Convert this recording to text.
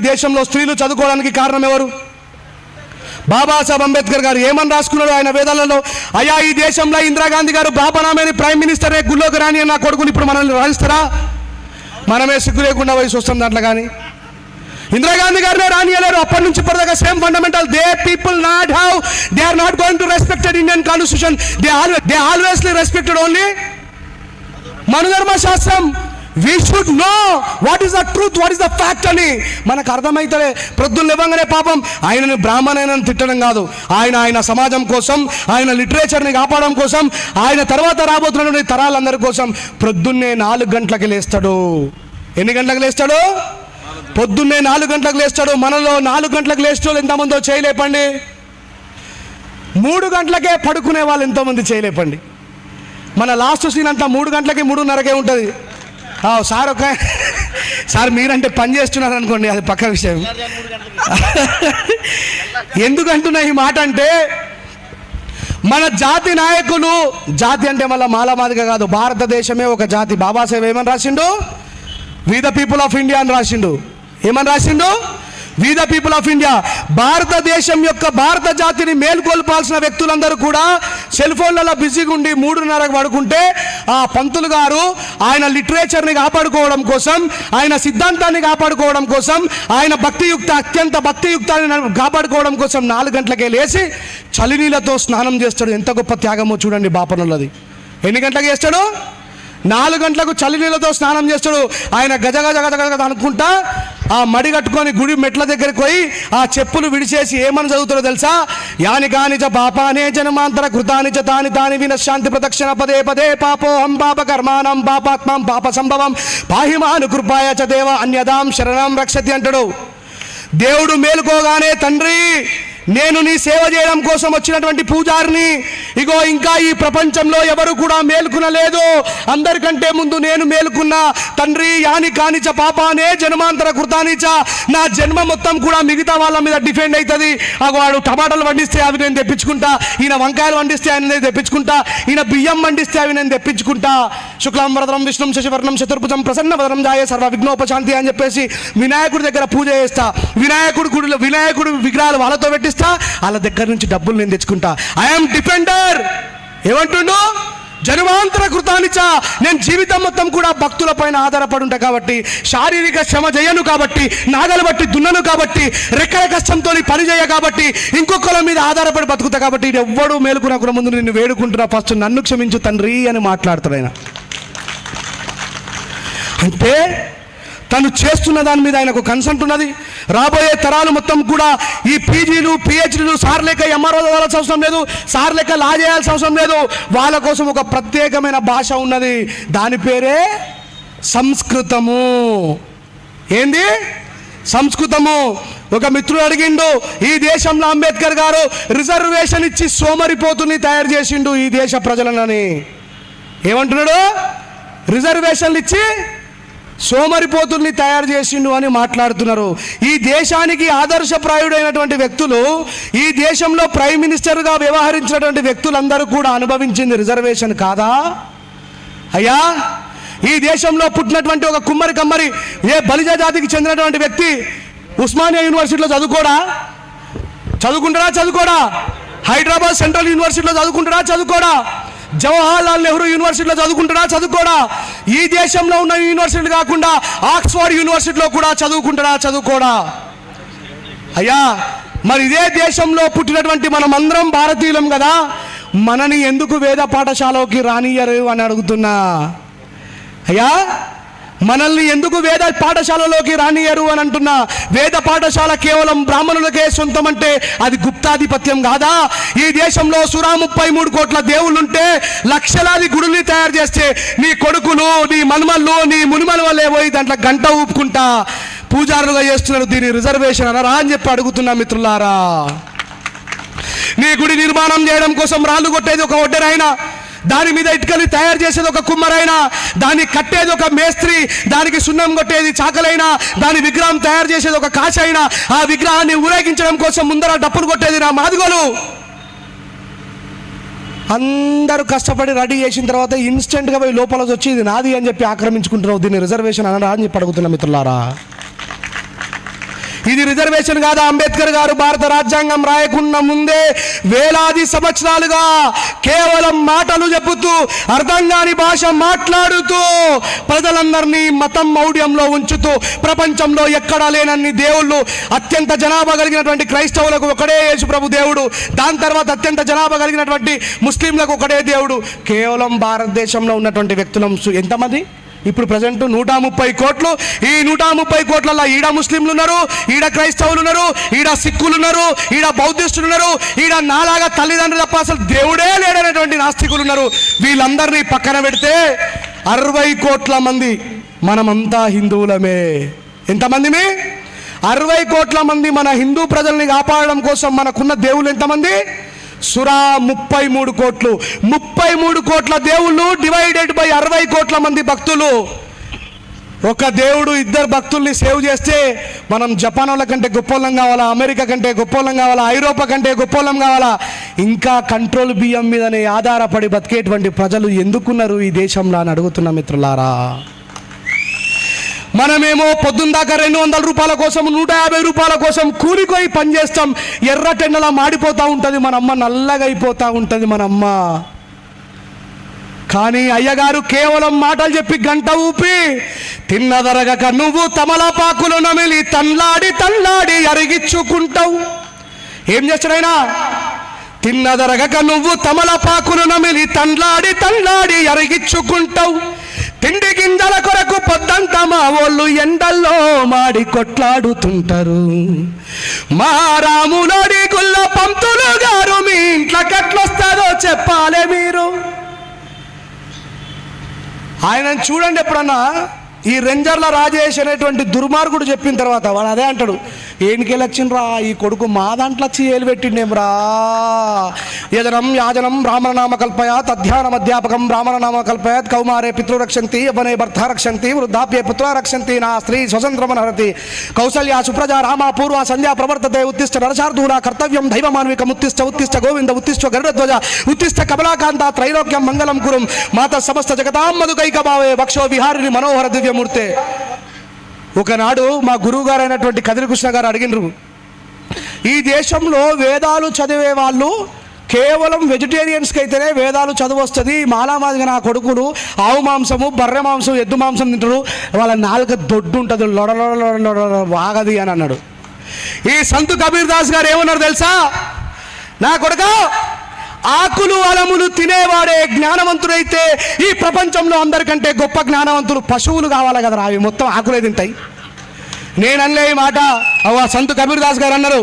దేశంలో స్త్రీలు చదువుకోవడానికి కారణం ఎవరు? బాబాసాహెబ్ అంబేద్కర్ గారు ఏమని రాసుకున్నాడు ఆయన వేదాలలో? అయ్యా ఈ దేశంలో ఇందిరాగాంధీ గారు బాబనామేని ప్రైమ్ మినిస్టర్ గుళ్ళోకి రాని నా కొడుకుని ఇప్పుడు మనల్ని రాణిస్తారా? మనమే సిగ్గు లేకుండా వయసు వస్తుంది దాంట్లో కానీ. ఇందిరాగాంధీ గారినే రానియలేరు. అప్పటి నుంచి ఇప్పటిదాకా same fundamental they people not have they are not going to respected Indian constitution. They always they always respected only Manudharma Shastram. We should know what is the truth what is the fact అని మనకు అర్థమవుతుంది ప్రొద్దులు లేవంగానే పాపం ఆయనని బ్రాహ్మణైనని తిట్టడం కాదు. ఆయన ఆయన సమాజం కోసం ఆయన లిటరేచర్ని కాపాడడం కోసం ఆయన తర్వాత రాబోతున్నటువంటి తరాలందరి కోసం ప్రొద్దున్నే నాలుగు గంటలకి లేస్తాడు. ఎన్ని గంటలకు లేస్తాడు? పొద్దున్నే నాలుగు గంటలకు లేస్తాడు. మనలో నాలుగు గంటలకు లేచేవాళ్ళు ఎంతమందో చేయలేపండి. మూడు గంటలకే పడుకునే వాళ్ళు ఎంతోమంది చేయలేపండి. మన లాస్ట్ సీన్ అంతా మూడు గంటలకి మూడున్నరకే ఉంటుంది. సార్ ఒక సార్ మీరంటే పని చేస్తున్నారు అనుకోండి అది పక్క విషయం. ఎందుకంటున్నా ఈ మాట అంటే మన జాతి నాయకులు జాతి అంటే మళ్ళీ మాలమాదిగా కాదు భారతదేశమే ఒక జాతి. బాబాసాహెబ్ ఏమని రాసిండు? We the people of India అని రాసిండు. ఏమని రాసిండు? We the people of India భారతదేశం యొక్క భారత జాతిని మేల్కొల్పాల్సిన వ్యక్తులందరూ కూడా సెల్ ఫోన్లలో బిజీగా ఉండి మూడున్నరకు పడుకుంటే ఆ పంతులు గారు ఆయన లిటరేచర్ని కాపాడుకోవడం కోసం ఆయన సిద్ధాంతాన్ని కాపాడుకోవడం కోసం ఆయన భక్తియుక్త అత్యంత భక్తియుక్తాన్ని కాపాడుకోవడం కోసం నాలుగు గంటలకే లేచి చలినీళ్ళతో స్నానం చేస్తాడు. ఎంత గొప్ప త్యాగమో చూడండి బాపనులది. ఎన్ని గంటలకు చేస్తాడు నాలుగు గంటలకు చలినీళ్ళతో స్నానం చేస్తాడు. ఆయన గజ గజ గజ గజ అనుకుంటా ఆ మడి కట్టుకొని గుడి మెట్ల దగ్గరికి పోయి ఆ చెప్పులు విడిచేసి ఏమని చదువుతాడో తెలుసా? యాని కానిచ పాపానే జనమాంతర కృతానిచ తాని తాని వినశాంతి ప్రదక్షిణ పదే పదే పాపోహం పాప కర్మానం పాపాత్మం పాప సంభవం పాహిమాను కృపాయ చ దేవ అన్యదాం శరణం రక్షతి అంటాడు. దేవుడు మేలుకోగానే తండ్రి నేను నీ సేవ చేయడం కోసం వచ్చినటువంటి పూజారిని. ఇగో ఇంకా ఈ ప్రపంచంలో ఎవరు కూడా మేలుకునలేదు. అందరికంటే ముందు నేను మేలుకున్నా. తండ్రి యాని కానిచ పాపానే జన్మాంతర కృతానిచ. నా జన్మ మొత్తం కూడా మిగతా వాళ్ళ మీద డిఫెండ్ అవుతుంది వాడు టమాటాలు వండిస్తే అవి నేను తెప్పించుకుంటా. ఈయన వంకాయలు వండిస్తే ఆయన నేను తెప్పించుకుంటా. ఈయన బియ్యం వండిస్తే అవి నేను తెప్పించుకుంటా. శుక్లాం వరదరం విష్ణుం శశివర్ణం చతుర్భుజం ప్రసన్న వదనం జాయ సర్వ విఘ్నోపశాంతి అని చెప్పేసి వినాయకుడి దగ్గర పూజ చేస్తా. వినాయకుడి గుడిలో వినాయకుడు విగ్రహాలు వాళ్ళతో పెట్టిస్తా. వాళ్ళ దగ్గర నుంచి డబ్బులు నేను తెచ్చుకుంటా. ఐఎమ్ డిపెండర్ ఏమంటుండు? జన్మాంతర కృతానిచ. నేను జీవితం మొత్తం కూడా భక్తుల పైన ఆధారపడి ఉంటా కాబట్టి శారీరక శ్రమ చేయను కాబట్టి నాగలు బట్టి దున్నను కాబట్టి రెక్కల కష్టంతో పని చేయ కాబట్టి ఇంకొకళ్ళ మీద ఆధారపడి బతుకుతా కాబట్టి ఎవ్వడు మేలుకున్న మేలుకునకుండా ముందు నిన్ను వేడుకుంటున్నా. ఫస్ట్ నన్ను క్షమించు తండ్రి అని మాట్లాడుతున్నాయన అంటే తను చేస్తున్న దాని మీద ఆయనకు కన్సంట్ ఉన్నది. రాబోయే తరాలు మొత్తం కూడా ఈ పీజీలు పిహెచ్డీలు సార్ లేక ఎంఆర్ఓ చదవాల్సిన అవసరం లేదు సార్ లేక లా చేయాల్సిన అవసరం లేదు. వాళ్ళ కోసం ఒక ప్రత్యేకమైన భాష ఉన్నది. దాని పేరే సంస్కృతము. ఏంది? సంస్కృతము. ఒక మిత్రుడు అడిగిండు ఈ దేశంలో అంబేద్కర్ గారు రిజర్వేషన్ ఇచ్చి సోమరిపోతుని తయారు చేసిండు ఈ దేశ ప్రజలనని. ఏమంటున్నాడు? రిజర్వేషన్లు ఇచ్చి సోమరిపోతుల్ని తయారు చేసిండు అని మాట్లాడుతున్నారు. ఈ దేశానికి ఆదర్శప్రాయుడైనటువంటి వ్యక్తులు ఈ దేశంలో ప్రైమ్ మినిస్టర్గా వ్యవహరించినటువంటి వ్యక్తులందరూ కూడా అనుభవించింది రిజర్వేషన్ కాదా? అయ్యా ఈ దేశంలో పుట్టినటువంటి ఒక కుమ్మరి కమ్మరి ఏ బలిజ జాతికి చెందినటువంటి వ్యక్తి ఉస్మానియా యూనివర్సిటీలో చదువుకోడా? చదువుకుంటారా చదువుకోడా? హైదరాబాద్ సెంట్రల్ యూనివర్సిటీలో చదువుకుంటారా చదువుకోడా? జవహర్లాల్ నెహ్రూ యూనివర్సిటీలో చదువుకుంటున్నా చదువుకోడా? ఈ దేశంలో ఉన్న యూనివర్సిటీలు కాకుండా ఆక్స్ఫర్డ్ యూనివర్సిటీలో కూడా చదువుకుంటున్నా చదువుకోడా? అయ్యా మరి ఇదే దేశంలో పుట్టినటువంటి మనం అందరం భారతీయులం కదా? మనని ఎందుకు వేద పాఠశాలకి రానియరు అని అడుగుతున్నా. అయ్యా మనల్ని ఎందుకు వేద పాఠశాలలోకి రానియరు అని అంటున్నా? వేద పాఠశాల కేవలం బ్రాహ్మణులకే సొంతం అంటే అది గుప్తాధిపత్యం కాదా? ఈ దేశంలో సురా ముప్పై మూడు కోట్ల దేవుళ్ళుంటే లక్షలాది గుడుల్ని తయారు చేస్తే నీ కొడుకులు నీ మనుమల్లు నీ మునిమనుమలే పోయి దాంట్లో గంట ఊపుకుంటా. పూజారులుగా చేస్తున్నారు దీని రిజర్వేషన్ అనరా అని చెప్పి అడుగుతున్నా మిత్రులారా. నీ గుడి నిర్మాణం చేయడం కోసం రాళ్ళు కొట్టేది ఒక ఒడ్డరైనా దాని మీద ఇటుకలు తయారు చేసేది ఒక కుమ్మరైన దాన్ని కట్టేది ఒక మేస్త్రి దానికి సున్నం కొట్టేది చాకలైనా దాని విగ్రహం తయారు చేసేది ఒక కాశైనా ఆ విగ్రహాన్ని ఊరేగించడం కోసం ముందర డప్పులు కొట్టేది నా మాదిగోలు. అందరూ కష్టపడి రెడీ చేసిన తర్వాత ఇన్స్టెంట్గా పోయి లోపల వచ్చి ఇది నాది అని చెప్పి ఆక్రమించుకుంటున్నావు దీన్ని రిజర్వేషన్ అనరా అని చెప్పి అడుగుతున్నా మిత్రులారా. ఇది రిజర్వేషన్ కాదా? అంబేద్కర్ గారు భారత రాజ్యాంగం రాయకుండా ముందే వేలాది సంవత్సరాలుగా కేవలం మాటలు చెబుతూ అర్థం కాని భాష మాట్లాడుతూ ప్రజలందరినీ మతం మౌఢ్యంలో ఉంచుతూ ప్రపంచంలో ఎక్కడా లేనన్ని దేవుళ్ళు అత్యంత జనాభా కలిగినటువంటి క్రైస్తవులకు ఒకడే యేసు ప్రభు దేవుడు దాని తర్వాత అత్యంత జనాభా కలిగినటువంటి ముస్లింలకు ఒకటే దేవుడు. కేవలం భారతదేశంలో ఉన్నటువంటి వ్యక్తులం సు- ఎంతమంది? ఇప్పుడు ప్రజెంట్ నూట ముప్పై కోట్లు. ఈ నూట ముప్పై కోట్లలో ఈడ ముస్లింలు ఉన్నారు ఈడ క్రైస్తవులు ఉన్నారు ఈడ సిక్కులు ఉన్నారు ఈడ బౌద్ధిస్టులు ఉన్నారు ఈడ నాలాగా తల్లిదండ్రులు తప్ప అసలు దేవుడే లేడనేటువంటి నాస్తికులు ఉన్నారు వీళ్ళందరినీ పక్కన పెడితే అరవై కోట్ల మంది మనమంతా హిందువులమే. ఎంతమందిమి అరవై కోట్ల మంది మన హిందూ ప్రజల్ని కాపాడడం కోసం మనకున్న దేవుళ్ళు ఎంతమంది? సురా ముప్పై మూడు కోట్లు. ముప్పై మూడు కోట్ల దేవుళ్ళు డివైడెడ్ బై అరవై కోట్ల మంది భక్తులు. ఒక దేవుడు ఇద్దరు భక్తుల్ని సేవ్ చేస్తే మనం జపాన్ వాళ్ళ కంటే గొప్పోళ్ళం కావాలా అమెరికా కంటే గొప్పోళ్ళం కావాలా ఐరోపా కంటే గొప్పోళ్ళం కావాలా? ఇంకా కంట్రోల్ బియ్యం మీదనే ఆధారపడి బతికేటువంటి ప్రజలు ఎందుకున్నారు ఈ దేశంలో అని అడుగుతున్న మిత్రులారా? మనమేమో పొద్దున్న దాకా రెండు వందల రూపాయల కోసం నూట యాభై రూపాయల కోసం కూలిపోయి పని చేస్తాం. మాడిపోతూ ఉంటుంది మన అమ్మ నల్లగా అయిపోతూ ఉంటుంది మన అమ్మ కానీ అయ్యగారు కేవలం మాటలు చెప్పి గంట ఊపి తిన్నదరగక నువ్వు తమలపాకులు నమిలి తన్లాడి తన్లాడి అరిగిచ్చుకుంటావు. ఏం చేస్తాడైనా తిన్నదరగక నువ్వు తమలపాకులు నమిలి తన్లాడి తన్లాడి అరిగిచ్చుకుంటావు. తిండి గింజల కొరకు పొద్దంతా మా వాళ్ళు ఎండల్లో మాడి కొట్లాడుతుంటారు. మా రాములోడి గుల్ల పంతులు గారు మీ ఇంట్లోకి ఎట్లొస్తారో చెప్పాలే మీరు. ఆయన చూడండి ఎప్పుడన్నా ఈ రెంజర్ల రాజేష్ అనేటువంటి దుర్మార్గుడు చెప్పిన తర్వాత వాడు అదే అంటాడు. ఏనికెళ్ళి వచ్చిండ్రా ఈ కొడుకు మా దాంట్లో వచ్చి ఏలు పెట్టిండేమ్రా. యజనం యాజనం బ్రాహ్మణ నామ కల్పయ తధ్యానం అధ్యాపకం బ్రాహ్మణ నామ కల్పయత్ కౌమారే పితృ రక్షంతి అవనే భర్త రక్షంతి వృద్ధాప్య పుత్ర రక్షంతి నా స్త్రీ స్వతంత్రమన హరతి కౌసల్య సుప్రజా రామ పూర్వ సంధ్యా ప్రవర్తతే ఉత్తిష్ట నరశార్దూల కర్తవ్యం దైవ దైవమాన్వికం ఉత్తిష్ట ఉత్తిష్ట గోవింద ఉత్తిష్ట గరుడధ్వజ ఉత్తిష్ట కమలాకాంత త్రైలోక్యం మంగళం కురుం. మాత సమస్త జగతాం మధుకైక భావే వక్షో విహారిని మనోహర దివ్యమూర్తే. ఒకనాడు మా గురువు గారు అయినటువంటి కృష్ణ గారు అడిగినరు ఈ దేశంలో వేదాలు చదివే వాళ్ళు కేవలం వెజిటేరియన్స్కి అయితేనే వేదాలు చదువు వస్తుంది మాలామాదిగా నా కొడుకులు ఆవు మాంసము బర్రె మాంసం ఎద్దు మాంసం తింటారు వాళ్ళ నాలుక దొడ్డు ఉంటుంది లొడలొడ వాగది అని అన్నాడు. ఈ సంతు కబీర్ దాస్ గారు ఏమన్నారు తెలుసా? నా కొడుకు ఆకులు అలములు తినేవాడే జ్ఞానవంతుడైతే ఈ ప్రపంచంలో అందరికంటే గొప్ప జ్ఞానవంతులు పశువులు కావాలి కదరా అవి మొత్తం ఆకులే తింటాయి. నేను అనలే ఈ మాట. అవ్వ సంతు కబీర్ దాస్ గారు అన్నారు.